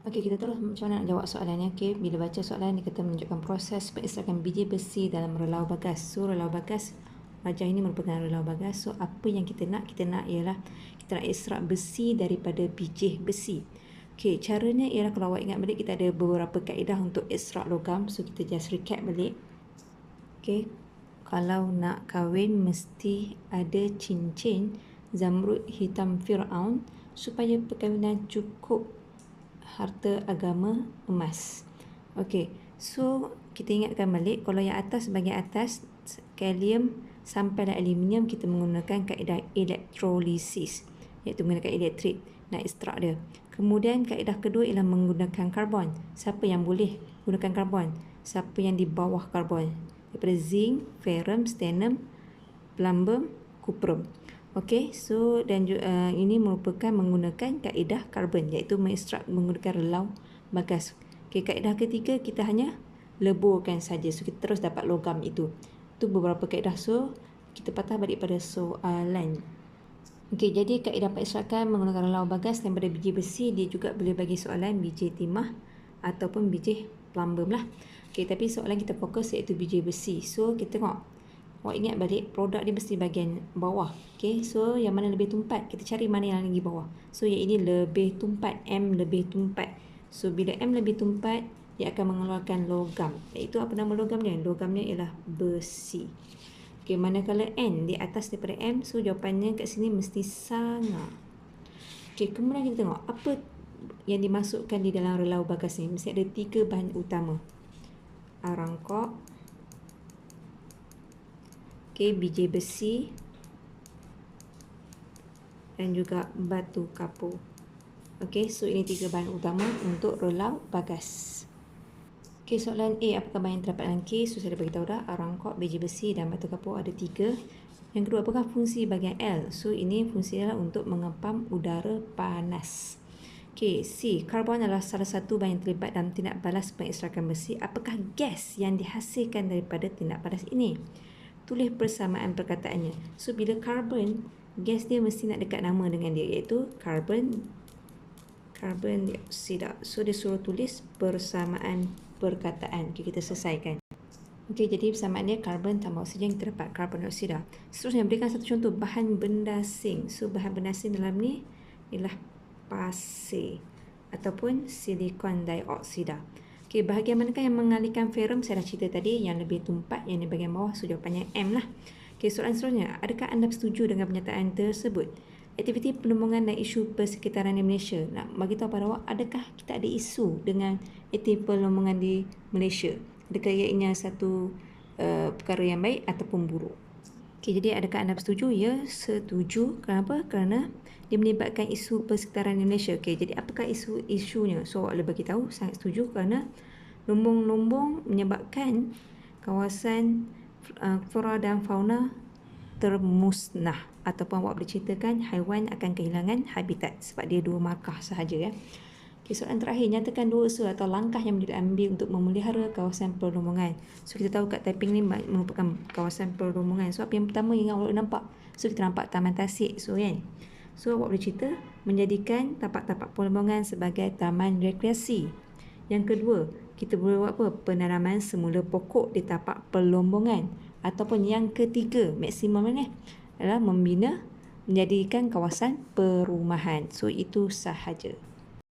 Okey, kita terus macam mana nak jawab soalan ni. Okey, bila baca soalan ni kita menunjukkan proses pengisrakan biji besi dalam relau bagas. So, relau bagas Rajah ini merupakan relau bagas. So, apa yang kita nak? Kita nak ialah kita nak israk besi daripada biji besi. Okey, caranya ialah kalau awak ingat balik kita ada beberapa kaedah untuk israk logam. So, kita just recap balik. Okey, kalau nak kahwin mesti ada cincin zamrud hitam Fir'aun supaya perkahwinan cukup harta agama emas. Okey. So, kita ingatkan balik kalau yang atas bahagian atas kalium sampai dan aluminium kita menggunakan kaedah elektrolisis iaitu menggunakan elektrik nak ekstrak dia. Kemudian kaedah kedua ialah menggunakan karbon. Siapa yang boleh gunakan karbon? Siapa yang di bawah karbon? Daripada zinc, ferrum, stannum, plumbum, cuprum. Okey, so dan uh, ini merupakan menggunakan kaedah karbon iaitu mengekstrak menggunakan relau bagas. Okey, kaedah ketiga kita hanya leburkan saja. So kita terus dapat logam itu. Itu beberapa kaedah. So kita patah balik pada soalan. Okey, jadi kaedah pengekstrakan menggunakan relau bagas daripada biji besi dia juga boleh bagi soalan biji timah ataupun biji plumbum lah. Okey, tapi soalan kita fokus iaitu biji besi. So kita tengok Awak ingat balik produk dia mesti bahagian bawah. Okay, so yang mana lebih tumpat? Kita cari mana yang lagi bawah. So yang ini lebih tumpat. M lebih tumpat. So bila M lebih tumpat, dia akan mengeluarkan logam. Itu apa nama logamnya? Logamnya ialah besi. Okay, manakala N di atas daripada M, so jawapannya kat sini mesti sangat. Okay, kemudian kita tengok apa yang dimasukkan di dalam relau bagas ni. Mesti ada tiga bahan utama. Arangkok, okay, biji besi dan juga batu kapur. Okey, so ini tiga bahan utama untuk relau bagas. Okey, soalan A, apakah bahan yang terdapat dalam K? So, saya dah beritahu dah, arangkok, biji besi dan batu kapur ada tiga. Yang kedua, apakah fungsi bahagian L? So, ini fungsi adalah untuk mengepam udara panas. Okey, C, karbon adalah salah satu bahan yang terlibat dalam tindak balas pengekstrakan besi. Apakah gas yang dihasilkan daripada tindak balas ini? Tulis persamaan perkataannya. So bila carbon, gas dia mesti nak dekat nama dengan dia iaitu carbon carbon dioksida. So dia suruh tulis persamaan perkataan. Okay, kita selesaikan. Okey, jadi persamaan dia karbon tambah oksigen kita dapat karbon dioksida. Seterusnya berikan satu contoh bahan benda asing. So bahan benda asing dalam ni ialah pasir ataupun silikon dioksida. Okey, bahagian manakah yang mengalihkan ferrum? Saya dah cerita tadi yang lebih tumpat, yang di bahagian bawah. So, jawapannya M lah. Okey, soalan seterusnya. Adakah anda setuju dengan pernyataan tersebut? Aktiviti penemuan dan isu persekitaran di Malaysia. Nak bagi tahu pada awak, adakah kita ada isu dengan aktiviti penemuan di Malaysia? Adakah ianya satu uh, perkara yang baik ataupun buruk? Okey, jadi adakah anda setuju? Ya, setuju. Kenapa? Kerana dia melibatkan isu persekitaran Indonesia. Okey, jadi apakah isu isunya? So, boleh bagi tahu sangat setuju kerana lumbung-lumbung menyebabkan kawasan uh, flora dan fauna termusnah ataupun awak boleh ceritakan haiwan akan kehilangan habitat sebab dia dua markah sahaja ya. Okay, soalan terakhir, nyatakan dua usaha atau langkah yang diambil untuk memelihara kawasan perlumbungan. So, kita tahu kat Taiping ni merupakan kawasan perlumbungan. So, apa yang pertama yang awak nampak? So, kita nampak Taman Tasik. So, kan? So awak boleh cerita menjadikan tapak-tapak perlombongan sebagai taman rekreasi. Yang kedua, kita boleh buat apa? Penanaman semula pokok di tapak perlombongan. Ataupun yang ketiga, maksimum ni adalah membina menjadikan kawasan perumahan. So itu sahaja.